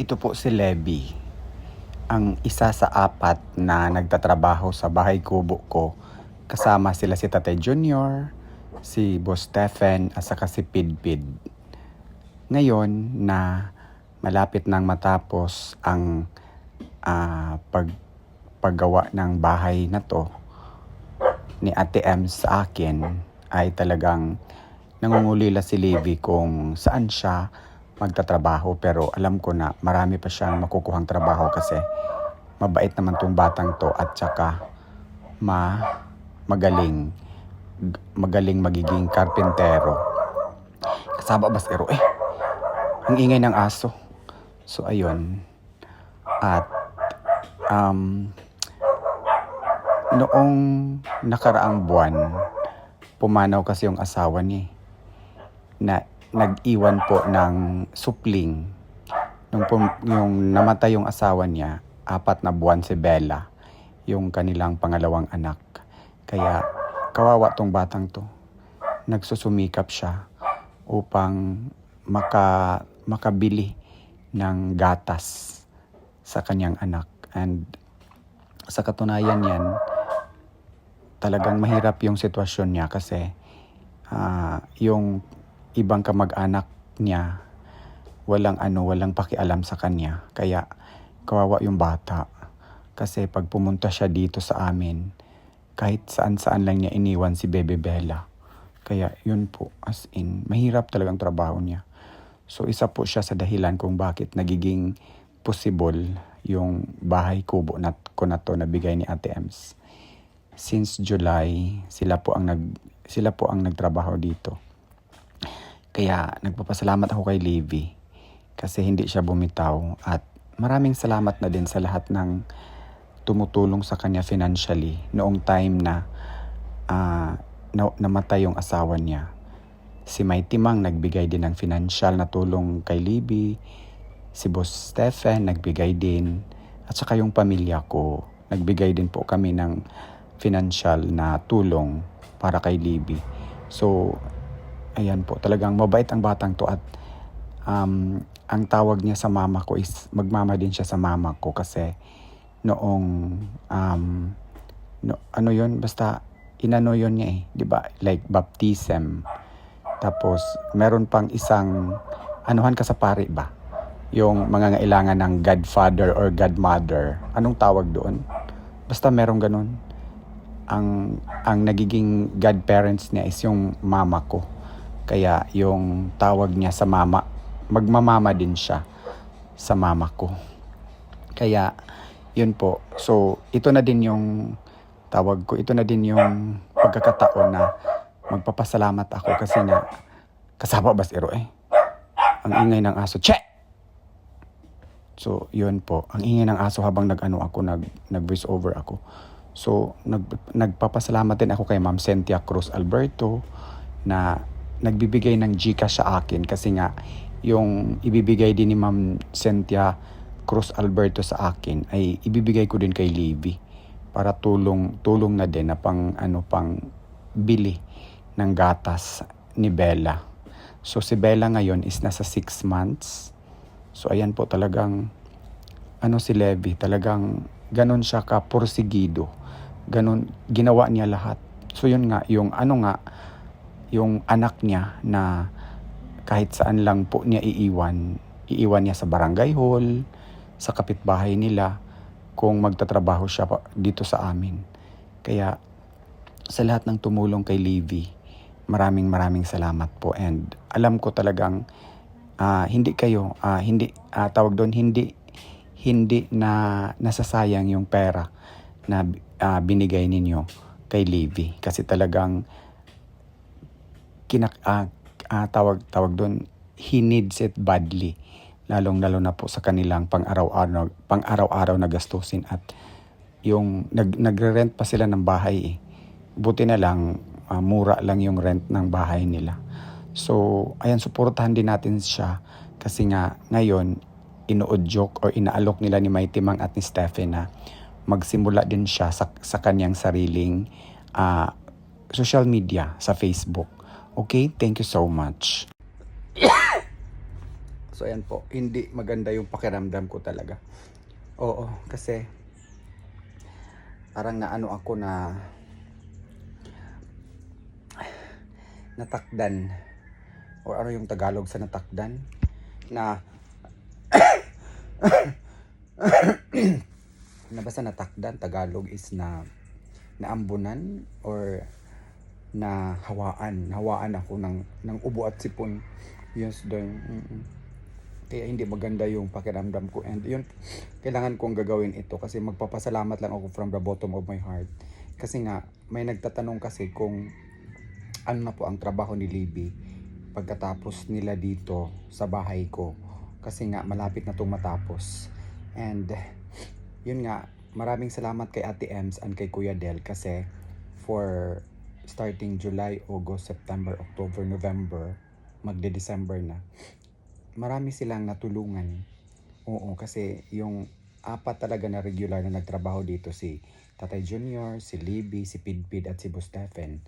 Ito po si Levy. Ang isa sa apat na nagtatrabaho sa bahay kubo ko. Kasama sila si Tate Junior, si Boss Stephen, at saka si Pidpid. Ngayon na malapit nang matapos ang ah, pag, paggawa ng bahay na to ni Ate M sa akin ay talagang nangungulila si Levy kung saan siya magtatrabaho pero alam ko na marami pa siyang makukuhang trabaho kasi mabait naman tong batang to at saka ma magaling magaling magiging karpintero. Kasaba baskero eh ang ingay ng aso. So ayun. At um noong nakaraang buwan pumanaw kasi yung asawa niya eh na nag-iwan po ng supling. Nung, pum- yung namatay yung asawa niya, apat na buwan si Bella, yung kanilang pangalawang anak. Kaya kawawa tong batang to. Nagsusumikap siya upang maka, makabili ng gatas sa kanyang anak. And sa katunayan yan, talagang mahirap yung sitwasyon niya kasi ah, yung ibang kamag-anak niya walang ano, walang pakialam sa kanya. Kaya kawawa yung bata. Kasi pag pumunta siya dito sa amin, kahit saan-saan lang niya iniwan si Bebe Bella. Kaya yun po, as in, mahirap talagang trabaho niya. So isa po siya sa dahilan kung bakit nagiging possible yung bahay kubo na, ko na to na bigay ni Ate Ems. Since July, sila po ang nag sila po ang nagtrabaho dito. Kaya nagpapasalamat ako kay Livy kasi hindi siya bumitaw at maraming salamat na din sa lahat ng tumutulong sa kanya financially noong time na ah, na- namatay yung asawa niya. Si Mighty Mang nagbigay din ng financial na tulong kay Libby. Si Boss Stephen nagbigay din. At saka yung pamilya ko, nagbigay din po kami ng financial na tulong para kay Libby. So, ayan po, talagang mabait ang batang to at um, ang tawag niya sa mama ko is magmama din siya sa mama ko kasi noong um, no, ano yon basta inano yon niya eh, 'di ba? Like baptism. Tapos meron pang isang anuhan ka sa pari ba? Yung mga ngailangan ng godfather or godmother. Anong tawag doon? Basta meron ganun. Ang ang nagiging godparents niya is yung mama ko. Kaya yung tawag niya sa mama, magmamama din siya sa mama ko. Kaya yun po. So ito na din yung tawag ko. Ito na din yung pagkakataon na magpapasalamat ako kasi nga kasama basiro eh. Ang ingay ng aso. Che! So, yun po. Ang ingay ng aso habang nag-ano ako, nag, nag-voice over ako. So, nag, nagpapasalamat din ako kay Ma'am Cynthia Cruz Alberto na nagbibigay ng Gcash sa akin kasi nga yung ibibigay din ni Ma'am Cynthia Cruz Alberto sa akin ay ibibigay ko din kay Livy para tulong tulong na din na pang ano pang bili ng gatas ni Bella. So si Bella ngayon is nasa 6 months. So ayan po talagang ano si Levi, talagang ganon siya ka porsigido. Ganon ginawa niya lahat. So yun nga, yung ano nga, yung anak niya na kahit saan lang po niya iiwan, iiwan niya sa barangay hall, sa kapitbahay nila, kung magtatrabaho siya dito sa amin. Kaya sa lahat ng tumulong kay Livy, maraming maraming salamat po and alam ko talagang ah, hindi kayo ah, hindi ah, tawag doon hindi hindi na nasasayang yung pera na ah, binigay ninyo kay Livy kasi talagang kinak ah, ah, tawag tawag doon he needs it badly lalong lalo na po sa kanilang pang-araw-araw pang-araw-araw na gastusin at yung nag nagre-rent pa sila ng bahay eh. Buti na lang ah, mura lang yung rent ng bahay nila. So, ayan suportahan din natin siya kasi nga ngayon inuudyok or inaalok nila ni Mighty Mang at ni Stephen na magsimula din siya sa, sa kanyang sariling ah, social media sa Facebook. Okay? Thank you so much. So ayan po, hindi maganda yung pakiramdam ko talaga. Oo, kasi parang naano ako na natakdan or ano yung Tagalog sa natakdan na na basta natakdan Tagalog is na naambunan or na hawaan. Hawaan ako ng ng ubo at sipon. Yes doon mm kaya hindi maganda yung pakiramdam ko. And yun kailangan kong gagawin ito kasi magpapasalamat lang ako from the bottom of my heart. Kasi nga may nagtatanong kasi kung ano na po ang trabaho ni Libby pagkatapos nila dito sa bahay ko. Kasi nga malapit na itong matapos. And yun nga maraming salamat kay Ate Ems and kay Kuya Del kasi for starting July, August, September, October, November magde-December na marami silang natulungan oo kasi yung apat talaga na regular na nagtrabaho dito si Tatay Junior, si Libby, si Pidpid at si Bustephen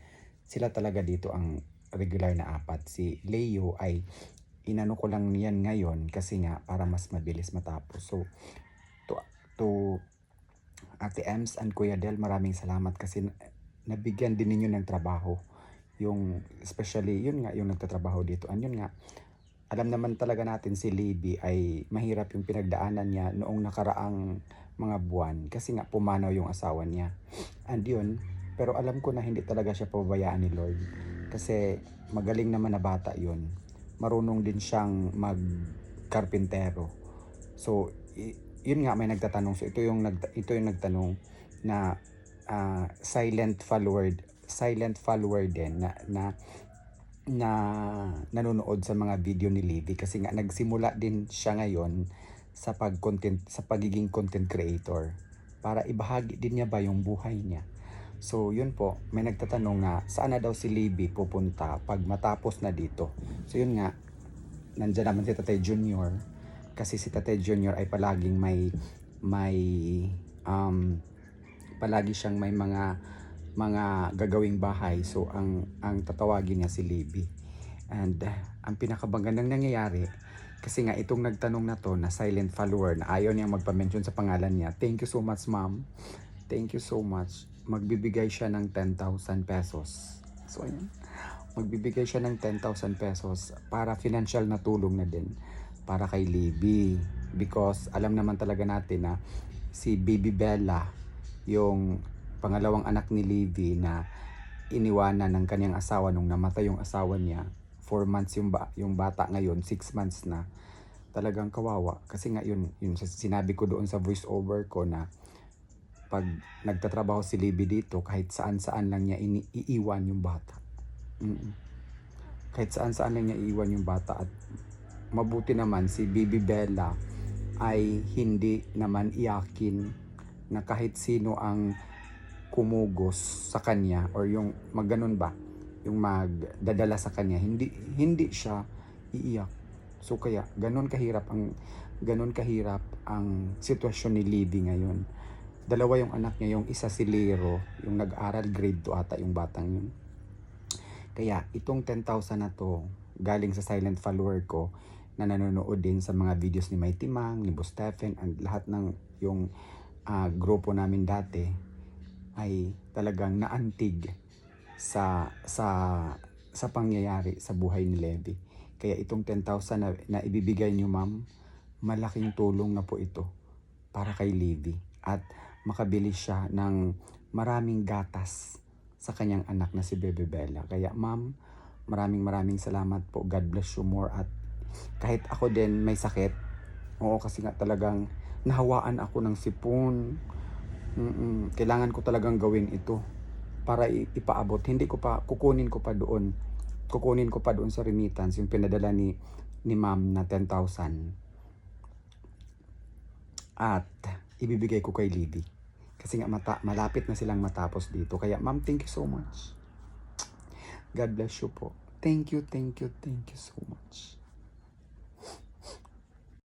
sila talaga dito ang regular na apat. Si Leo ay inano ko lang yan ngayon kasi nga para mas mabilis matapos. So, to, to Ate Ems and Kuya Del, maraming salamat kasi nabigyan din ninyo ng trabaho. Yung, especially, yun nga, yung nagtatrabaho dito. And yun nga, alam naman talaga natin si Libby ay mahirap yung pinagdaanan niya noong nakaraang mga buwan kasi nga pumanaw yung asawa niya. And yun, pero alam ko na hindi talaga siya pababayaan ni Lord kasi magaling naman na bata yun. Marunong din siyang magkarpintero. So, yun nga may nagtatanong. So, ito yung, nag, ito yung nagtanong na ah, silent follower silent follower din na, na na nanonood sa mga video ni Livy kasi nga nagsimula din siya ngayon sa pag content sa pagiging content creator para ibahagi din niya ba yung buhay niya. So yun po, may nagtatanong na saan na daw si Libby pupunta pag matapos na dito. So yun nga, nandiyan naman si Tatay Junior kasi si Tatay Junior ay palaging may may um, palagi siyang may mga mga gagawing bahay. So, ang, ang tatawagin niya si Libby. And uh, ang pinakabagandang nangyayari, kasi nga itong nagtanong na to na silent follower na ayaw niyang magpa-mention sa pangalan niya. Thank you so much, ma'am. Thank you so much. Magbibigay siya ng 10,000 pesos. So, ayan. Magbibigay siya ng 10,000 pesos para financial na tulong na din para kay Libby. Because alam naman talaga natin na si Baby Bella, yung pangalawang anak ni Livy na iniwanan ng kanyang asawa nung namatay yung asawa niya. 4 months yung, ba, yung bata ngayon, 6 months na. Talagang kawawa. Kasi nga yun, yun sinabi ko doon sa voice over ko na pag nagtatrabaho si Libby dito, kahit saan-saan lang niya iiwan yung bata. Mm-mm. Kahit saan-saan lang niya iiwan yung bata at mabuti naman si Bibi Bella ay hindi naman iyakin na kahit sino ang kumugos sa kanya or yung magganon ba yung magdadala sa kanya hindi hindi siya iiyak. So kaya ganon kahirap ang ganon kahirap ang sitwasyon ni Libby ngayon. Dalawa yung anak niya yung isa si Lero yung nag-aral grade 2 ata yung batang yun. Kaya itong 10,000 na to galing sa silent follower ko na nanonood din sa mga videos ni Mighty Mang, ni Boss Stephen, and lahat ng yung ah, grupo namin dati ay talagang naantig sa sa sa pangyayari sa buhay ni Levi. Kaya itong 10,000 na, na ibibigay niyo ma'am, malaking tulong na po ito para kay Levi at makabili siya ng maraming gatas sa kanyang anak na si Bebe Bella. Kaya ma'am, maraming maraming salamat po. God bless you more at kahit ako din may sakit, oo kasi nga talagang nahawaan ako ng sipon. Mm-mm, kailangan ko talagang gawin ito para ipaabot. Hindi ko pa, kukunin ko pa doon. Kukunin ko pa doon sa remittance, yung pinadala ni, ni ma'am na 10,000. At ibibigay ko kay Libby. Kasi nga mata, malapit na silang matapos dito. Kaya ma'am, thank you so much. God bless you po. Thank you, thank you, thank you so much.